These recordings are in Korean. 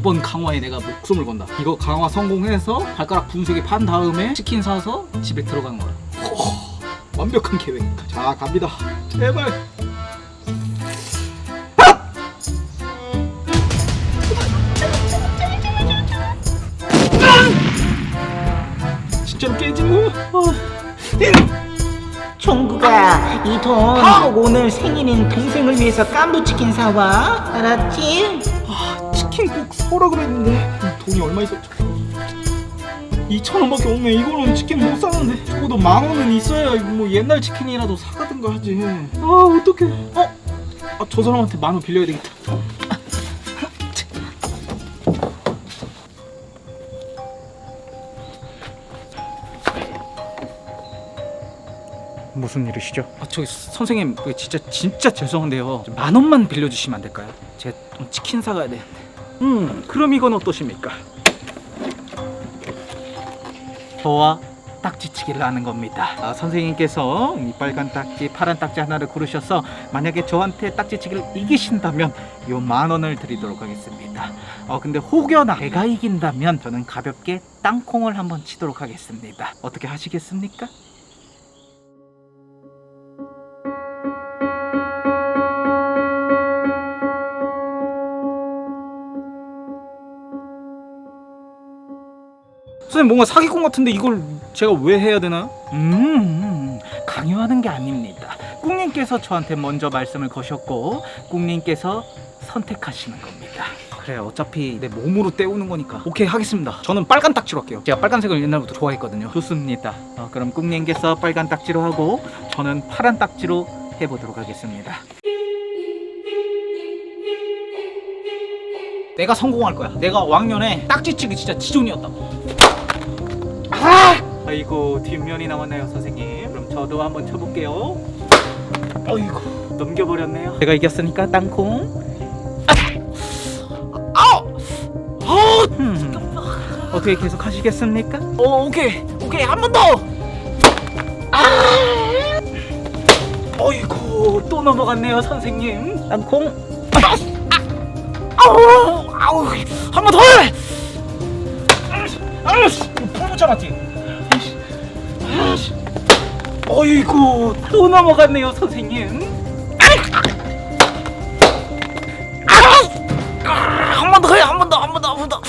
이번 강화에 내가 목숨을 건다. 이거 강화 성공해서 발가락 분쇄기 판 다음에 치킨 사서 집에 들어가는 거야. 호, 완벽한 계획. 자 갑니다. 제발. 진짜로 깨지는 거야? 총구가 이돈 꼭 오늘 생일인 동생을 위해서 깐부치킨 사와 알았지? 아, 치킨 꼭 사오라 그랬는데 돈이 얼마 있었죠? 2천 원밖에 없네. 이거는 치킨 못 사는데 적어도 만 원은 있어야 뭐 옛날 치킨이라도 사가든가 하지. 아 어떡해? 어? 아, 저 사람한테 만 원 빌려야 되겠다. 무슨 일이시죠? 아, 저기 선생님 그 진짜 진짜 죄송한데요. 만 원만 빌려주시면 안 될까요? 제가 좀 치킨 사가야 되는데. 음, 그럼 이건 어떠십니까? 저와 딱지치기를 하는 겁니다. 아, 선생님께서 이 빨간 딱지, 파란 딱지 하나를 고르셔서 만약에 저한테 딱지치기를 이기신다면 요 만 원을 드리도록 하겠습니다. 어 근데 혹여나 제가 이긴다면 저는 가볍게 땅콩을 한번 치도록 하겠습니다. 어떻게 하시겠습니까? 선생님 뭔가 사기꾼 같은데 이걸 제가 왜 해야 되나요? 음 강요하는 게 아닙니다. 꿍님께서 저한테 먼저 말씀을 거셨고 꿍님께서 선택하시는 겁니다. 그래 어차피 내 몸으로 때우는 거니까 오케이 하겠습니다. 저는 빨간 딱지로 할게요. 제가 빨간색을 옛날부터 좋아했거든요. 좋습니다. 어, 그럼 꿍님께서 빨간 딱지로 하고 저는 파란 딱지로 해보도록 하겠습니다. 내가 성공할 거야. 내가 왕년에 딱지치기 진짜 지존이었다고. 아! 아이고 뒷면이 나왔네요 선생님 그럼 저도 한번 쳐볼게요 아이고 넘겨버렸네요 제가 이겼으니까 땅콩 아! 아우! 아우! 음. 어떻게 계속 하시겠습니까? 어 오케이 오케이 한 번 더! 아! 어이구 또 넘어갔네요 선생님 땅콩 아! 아! 아우 아우 한 번 더 해! 풀 붙여놨지. 어이구, 또 넘어갔네요, 선생님. 한 번 더 해, 한번 더, 한 번 더, 한 번 더.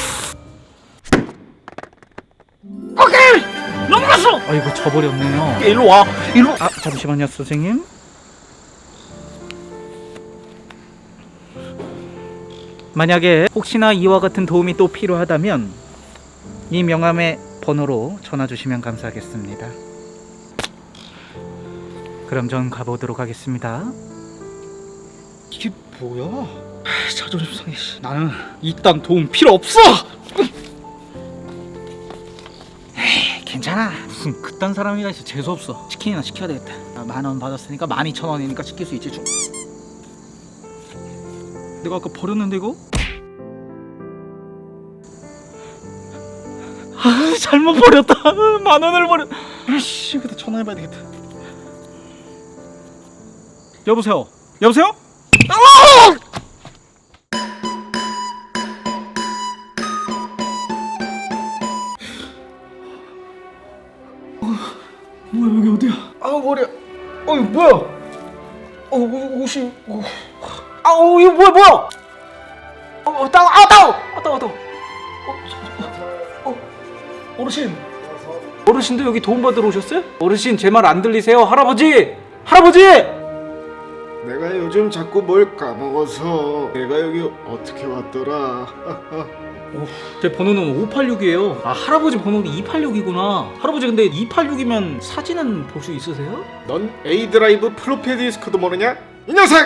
오케이, 넘어갔어. 아이고, 져버렸네요. 일로 와, 일로. 아, 잠시만요, 선생님. 만약에 혹시나 이와 같은 도움이 또 필요하다면 이 명함의 번호로 전화 주시면 감사하겠습니다. 그럼 전 가보도록 하겠습니다. 이게 뭐야? 아, 자존심 상해. 씨. 나는 이딴 도움 필요 없어. 에이, 괜찮아. 무슨 그딴 사람이가 있어 재수 없어. 치킨이나 시켜야 되겠다. 만 원 받았으니까 만 이천 원이니까 시킬 수 있지. 좀. 내가 아까 버렸는데 이거? 아 잘못 버렸다 만 원을 버렸 아씨 여기다 전화해봐야 되겠다 여보세요? 여보세요? 아! 어, 뭐야 여기 어디야? 아우 머리야. 어 이거 뭐야? 어 오- 옷이 어. 아우 이거 뭐야 뭐야? 어 따워 아 따워 아 따워 따워 어, 어르신. 어르신도 여기 도움 받으러 오셨어요? 어르신 제 말 안 들리세요? 할아버지! 할아버지 내가 요즘 자꾸 뭘 까먹어서 내가 여기 어떻게 왔더라 제 번호는 586이에요 아 할아버지 번호는 286이구나 할아버지 근데 286이면 사진은 볼 수 있으세요? 넌 A 드라이브 플로피 디스크도 모르냐? 이 녀석!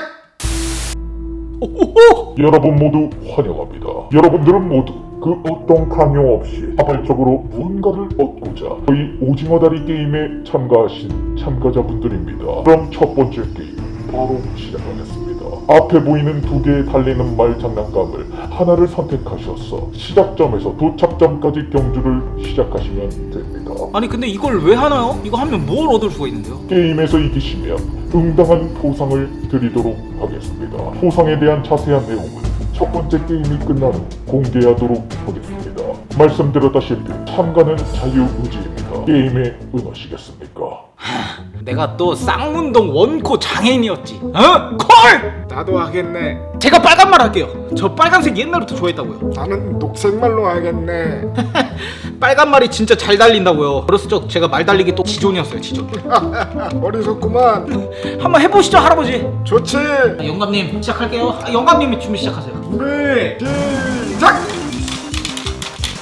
여러분 모두 환영합니다. 여러분들은 모두 그 어떤 강요 없이 자발적으로 무언가를 얻고자 저희 오징어 다리 게임에 참가하신 참가자분들입니다. 그럼 첫 번째 게임 바로 시작하겠습니다. 앞에 보이는 두 개의 달리는 말 장난감을 하나를 선택하셔서 시작점에서 도착점까지 경주를 시작하시면 됩니다. 아니 근데 이걸 왜 하나요? 이거 하면 뭘 얻을 수가 있는데요? 게임에서 이기시면 응당한 포상을 드리도록 하겠습니다. 포상에 대한 자세한 내용은 첫 번째 게임이 끝난 후 공개하도록 하겠습니다. 말씀드렸다시피 참가는 자유의지입니다. 게임에 응하시겠습니까? 내가 또 쌍문동 원코 장애인이었지. 어? 콜! 나도 하겠네. 제가 빨간 말 할게요. 저 빨간색 옛날부터 좋아했다고요. 나는 녹색말로 하겠네. 빨간 말이 진짜 잘 달린다고요. 어렸을 적 제가 말 달리기 또 지존이었어요, 지존. 어리석구만. 한번 해보시죠, 할아버지. 좋지. 아, 영감님 시작할게요. 아, 영감님이 준비 시작하세요. 준비 시작.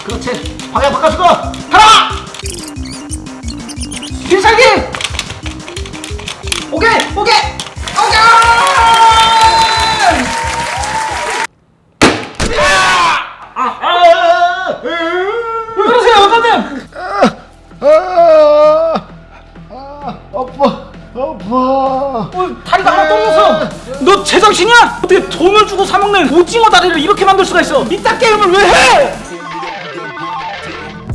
그렇지. 방향 바꿔주고 하나. 필살기. 제정신이야? 어떻게 돈을 주고 사 먹는 오징어 다리를 이렇게 만들 수가 있어? 이딴 게임을 왜 해?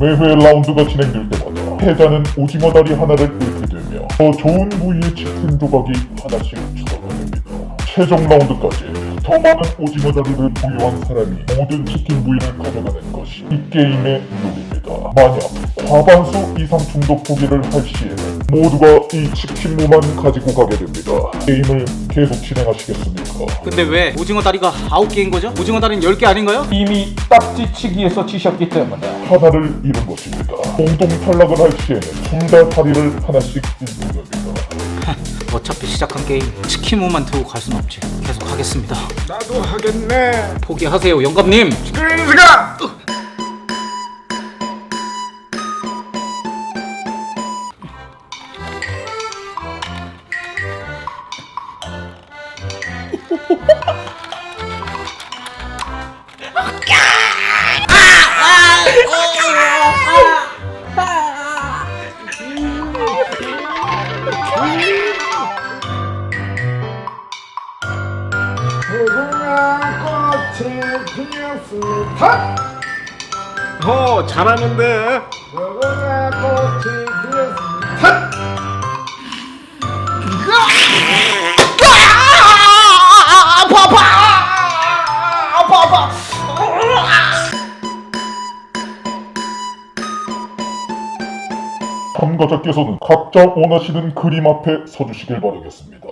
매회 라운드가 진행될 때마다 패자는 오징어 다리 하나를 잃게 되며 더 좋은 부위의 치킨 조각이 하나씩 추가가 됩니다. 최종 라운드까지 더 많은 오징어 다리를 보유한 사람이 모든 치킨 부위를 가져가는 것이 이 게임의 룰입니다. 만약 과반수 이상 중독 포기를 할 시에는 모두가 이 치킨무만 가지고 가게 됩니다. 게임을 계속 진행하시겠습니까? 근데 왜 오징어 다리가 아홉 개인 거죠? 오징어 다리는 열개 아닌가요? 이미 딱지치기에서 지셨기 때문에 하나를 잃은 것입니다. 공동 탈락을 할 시에는 둘 다 다리를 하나씩 잃는 겁니다. 어차피 시작한 게임 치킨무만 들고 갈 순 없지 계속 하겠습니다 나도 하겠네. 포기하세요 영감님 그린스가. 꽃이 피었습니다. 어, 잘하는데. 무궁화 꽃이 피었습니다. 참가자께서는 각자 원하시는 그림 앞에 서주시길 바라겠습니다.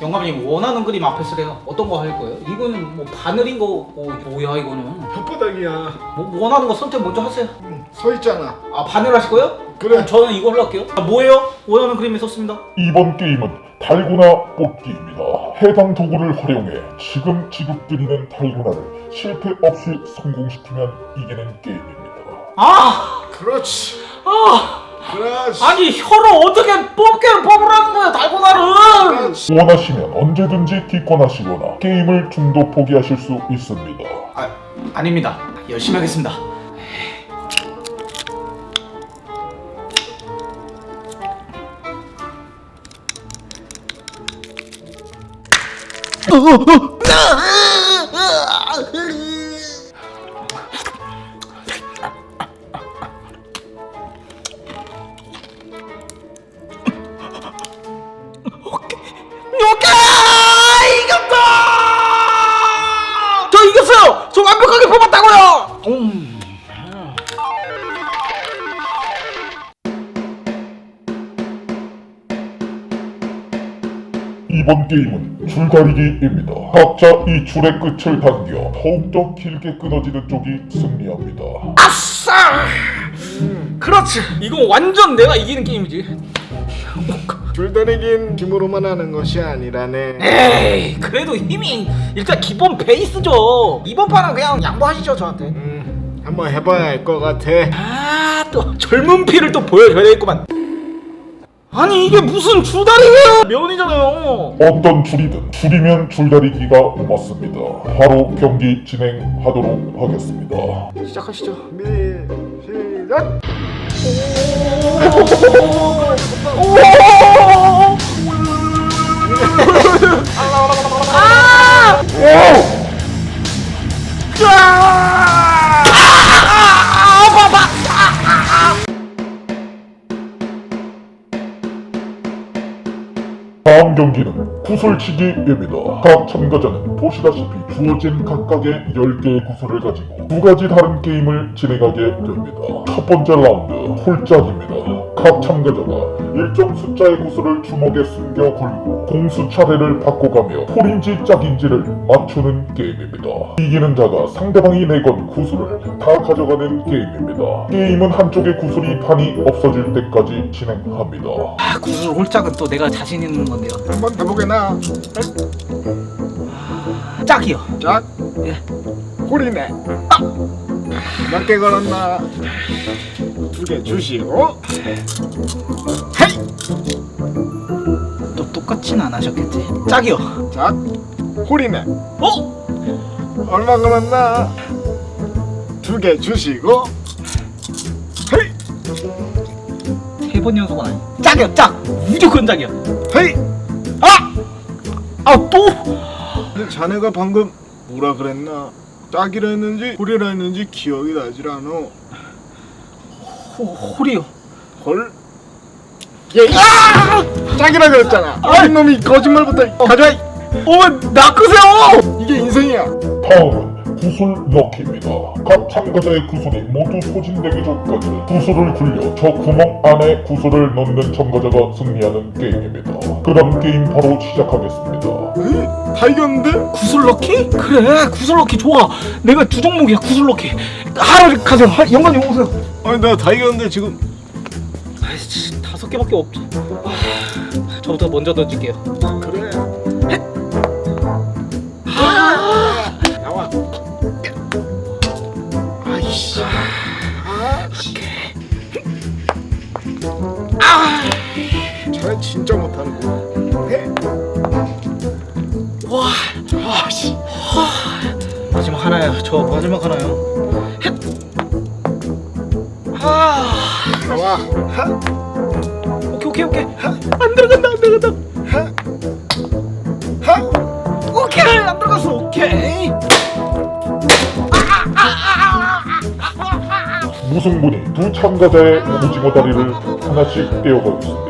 영감님 원하는 그림 앞에 쓰래요 어떤 거 할 거예요? 이거는 뭐 바늘인 거고 뭐야 이거는 혓바닥이야. 뭐 원하는 거 선택 먼저 하세요 서 있잖아. 아 바늘 하실 거예요? 그래. 그럼 저는 이걸로 할게요 아, 뭐예요? 원하는 그림이 썼습니다 이번 게임은 달고나 뽑기입니다. 해당 도구를 활용해 지금 지급드리는 달고나를 실패 없이 성공시키면 이기는 게임입니다. 아! 그렇지. 아! 그렇지. 아니 혀로 어떻게 뽑기를 뽑으라는 거야 달고나를 그렇지. 원하시면 언제든지 기권하시거나 게임을 중도 포기하실 수 있습니다. 아, 아닙니다 열심히 하겠습니다 오케이 이번 게임은 줄다리기입니다. 각자 이 줄의 끝을 당겨 더욱더 길게 끊어지는 쪽이 승리합니다. 아싸 그렇지 이건 완전 내가 이기는 게임이지 줄다리긴 힘으로만 하는 것이 아니라네. 에이 그래도 힘이 일단 기본 베이스죠 이번 판은 그냥 양보하시죠 저한테 음, 한번 해봐야 할 것 같아. 아 또 젊은 피를 또 보여줘야 되겠구만 아니 이게 무슨 줄다리예요 면이잖아요 어떤 줄이든 줄이면 줄다리기가 맞습니다. 바로 경기 진행하도록 하겠습니다. 시작하시죠 준비 시작. 경기는 구슬치기입니다. 각 참가자는 보시다시피 주어진 각각의 10개의 구슬을 가지고 두 가지 다른 게임을 진행하게 됩니다. 첫 번째 라운드 홀짝입니다. 각 참가자가 일정 숫자의 구슬을 주먹에 숨겨 걸고 공수 차례를 바꿔가며 홀인지 짝인지를 맞추는 게임입니다. 이기는 자가 상대방이 내건 구슬을 다 가져가는 게임입니다. 게임은 한쪽의 구슬이 단이 없어질 때까지 진행합니다. 아 구슬 홀짝은 또 내가 자신 있는 건데요 한번 해보게나. 짝이요 짝. 예. 홀이네. 아! 몇개 걸었나? 두 개 주시오. 헤이! 또 똑같진 않으셨겠지 짝이요 짝. 홀이네. 어? 얼마 걸었나? 두 개 주시고. 헤이! 세 번 연속은 아니 짝이요 짝 무조건 짝이요 헤이! 아! 아 또 근데 자네가 방금 뭐라 그랬나? 짝이라 했는지 홀이라 했는지 기억이 나질 않어. 홀이요 헐? 예, 아! 짝이라 그랬잖아. 어린 놈이 거짓말 부터 가져와. 어머 낚으세요 이게 인생이야. 다음은 구슬 넣기입니다. 각 참가자의 구슬이 모두 소진되기 전까지 구슬을 굴려 저 구멍 안에 구슬을 넣는 참가자가 승리하는 게임입니다. 그럼 게임 바로 시작하겠습니다. 에이, 다 이겼는데? 구슬럭키? 그래 구슬럭키 좋아 내가 두 종목이야 구슬럭키 하루 가세요 하- 영감님 오세요 아니 내가 다 이겼는데 지금 아이씨 다섯 개밖에 없죠 아, 저부터 먼저 던질게요 쟤 진짜 못하는구나. 해. 와 아씨 마지막 하나요 저 마지막 하나요 헷. 아 나와. 하. 오케이 오케이 오케이 안 들어간다 안 들어간다 하. 하. 오케이 안 들어갔어 오케이 무승부니 두 참가자의 오징어 다리를 하나씩 떼어가겠습니다.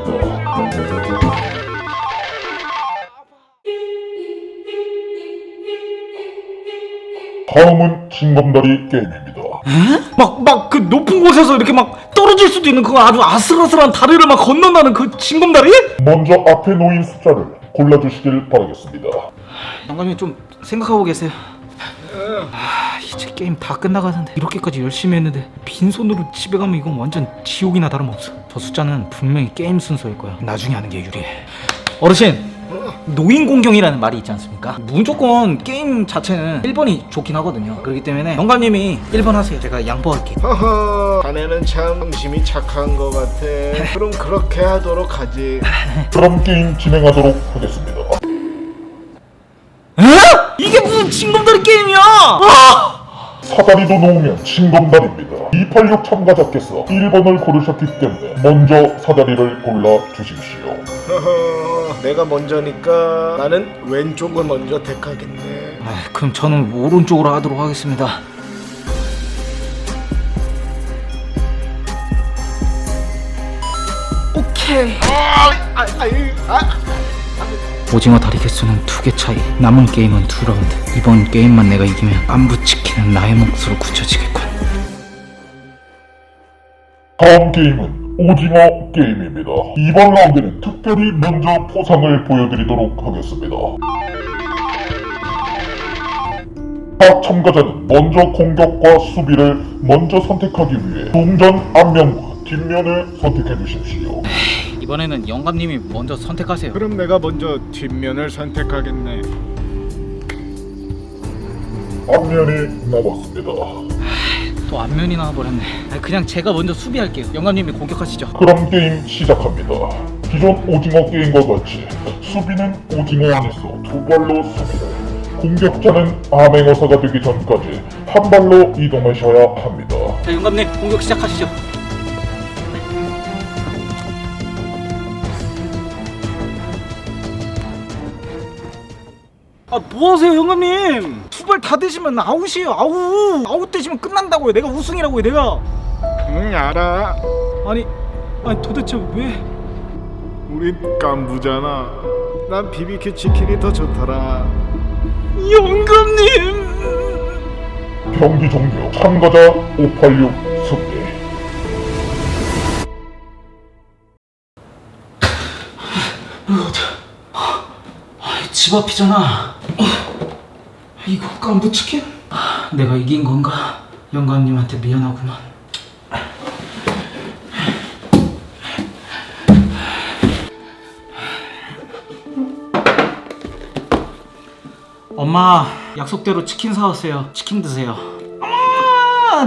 다음은 징검다리 게임입니다. 막 막 그 높은 곳에서 이렇게 막 떨어질 수도 있는 그 아주 아슬아슬한 다리를 막 건너가는 그 징검다리? 먼저 앞에 놓인 숫자를 골라주시길 바라겠습니다. 영감님 좀 생각하고 계세요. 아 이제 게임 다 끝나가는데 이렇게까지 열심히 했는데 빈손으로 집에 가면 이건 완전 지옥이나 다름없어. 저 숫자는 분명히 게임 순서일 거야. 나중에 하는 게 유리해. 어르신 노인 공경이라는 말이 있지 않습니까? 무조건 게임 자체는 1번이 좋긴 하거든요. 그렇기 때문에 영감님이 1번 하세요. 제가 양보할게요. 허허. 자네는 참 심이 착한 것 같아. 그럼 그렇게 하도록 하지. 그럼 게임 진행하도록 하겠습니다. 에? 이게 무슨 징검다리 게임이야? 아! 사다리도 놓으면 징검다리입니다. 286 참가자께서 1번을 고르셨기 때문에 먼저 사다리를 골라 주십시오. 허허. 내가 먼저니까 나는 왼쪽을 먼저 택하겠네. 아, 그럼 저는 오른쪽으로 하도록 하겠습니다. 오케이. 아, 아, 아이, 아. 오징어 다리 개수는 두 개 차이. 남은 게임은 두 라운드. 이번 게임만 내가 이기면 안부치키는 나의 몫으로 굳혀지겠군. 다음 게임은 오징어 게임입니다. 이번 라운드는 특별히 먼저 포상을 보여드리도록 하겠습니다. 각 참가자는 먼저 공격과 수비를 먼저 선택하기 위해 동전 앞면과 뒷면을 선택해 주십시오. 이번에는 영감님이 먼저 선택하세요. 그럼 내가 먼저 뒷면을 선택하겠네. 앞면이 남았습니다. 또 앞면이 나와버렸네. 아, 그냥 제가 먼저 수비할게요. 영감님이 공격하시죠. 그럼 게임 시작합니다. 기존 오징어 게임과 같이 수비는 오징어 안에서 두 발로 수비를, 공격자는 암행어사가 되기 전까지 한 발로 이동하셔야 합니다. 자, 영감님 공격 시작하시죠. 아 뭐하세요 영감님 투발 다 되시면 아웃이에요 아웃 아웃 되시면 끝난다고요 내가 우승이라고요 내가 응, 알아. 아니 아니 도대체 왜 우리 깐부잖아. 난 BBQ 치킨이 더 좋더라. 영감님. 경기 종료. 참가자 586 습계. 집 앞이잖아. 이거 깐부 치킨? 내가 이긴 건가? 영감님한테 미안하구만. 엄마, 약속대로 치킨 사왔어요. 치킨 드세요.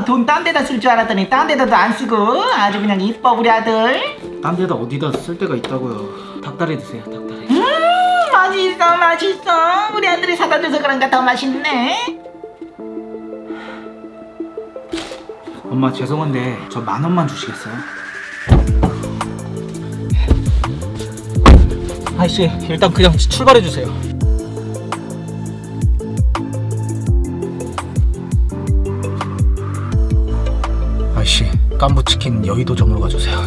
돈딴 데다 쓸 줄 알았더니 딴 데다도 안 쓰고 아주 그냥 이뻐 우리 아들 딴 데다 어디다 쓸 데가 있다고요. 닭다리 드세요, 닭다리. 음 맛있어 맛있어 우리 아들이 사다 줘서 그런가 더 맛있네 엄마 죄송한데 저 만 원만 주시겠어요? 아이씨 일단 그냥 출발해 주세요. 아이씨 깐부 치킨 여의도점으로 가주세요.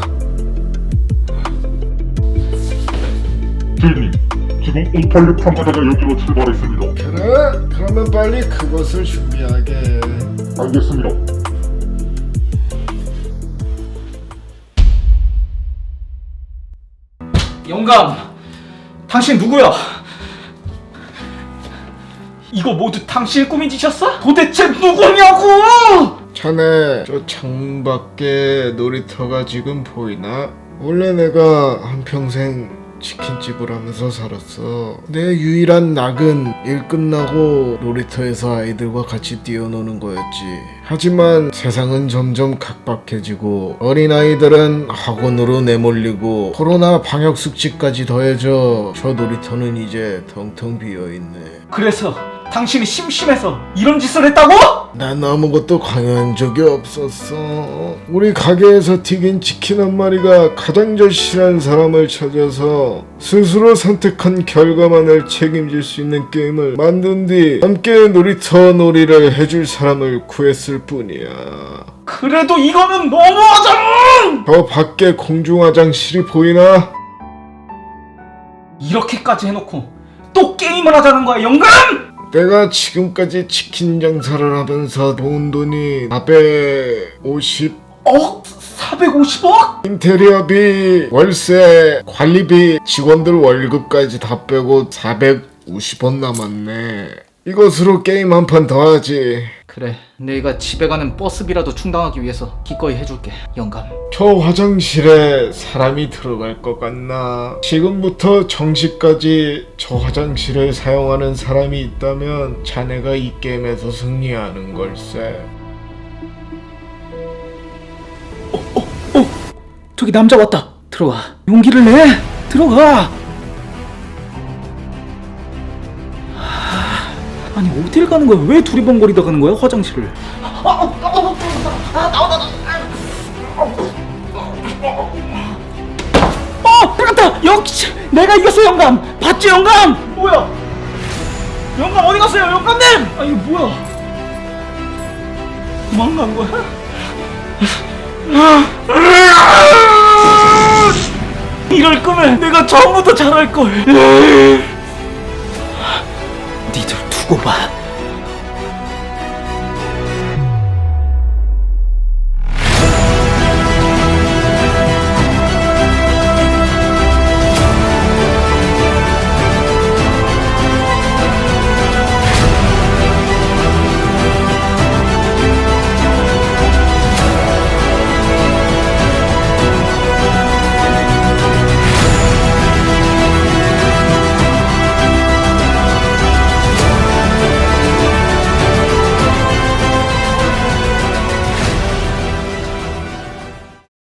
주인님, 지금 586 참가자가 여기로 출발했습니다. 그래? 그러면 빨리 그것을 준비하게. 알겠습니다. 영감, 당신 누구야? 이거 모두 당신의 꿈이지셨어? 도대체 누구냐고? 자네 저 창밖에 놀이터가 지금 보이나? 원래 내가 한평생 치킨집을 하면서 살았어. 내 유일한 낙은 일 끝나고 놀이터에서 아이들과 같이 뛰어노는 거였지. 하지만 세상은 점점 각박해지고 어린아이들은 학원으로 내몰리고 코로나 방역 수칙까지 더해져 저 놀이터는 이제 텅텅 비어있네. 그래서 당신이 심심해서 이런 짓을 했다고? 난 아무것도 강요한 적이 없었어. 우리 가게에서 튀긴 치킨 한 마리가 가장 절실한 사람을 찾아서 스스로 선택한 결과만을 책임질 수 있는 게임을 만든 뒤 함께 놀이터 놀이를 해줄 사람을 구했을 뿐이야. 그래도 이거는 너무하잖아! 저 밖에 공중 화장실이 보이나? 이렇게까지 해놓고 또 게임을 하자는 거야 영감! 내가 지금까지 치킨 장사를 하면서 모은 돈이 450 어? 450억? 인테리어비, 월세, 관리비, 직원들 월급까지 다 빼고 450원 남았네. 이것으로 게임 한 판 더 하지. 그래 내가 집에 가는 버스비라도 충당하기 위해서 기꺼이 해줄게. 영감. 저 화장실에 사람이 들어갈 것 같나? 지금부터 정시까지 저 화장실을 사용하는 사람이 있다면 자네가 이 게임에서 승리하는 걸세. 저기 남자 왔다. 들어가 용기를 내. 들어가 아니 어딜 가는 거야 왜 두리번거리다 가는 거야 화장실을 어 들어갔다 역시 내가 이겼어 영감 봤지 영감 뭐야 영감 어디 갔어요 영감님 아 이거 뭐야 도망간 거야 이럴 거면 내가 처음부터 잘할 걸. 니들 두고 봐.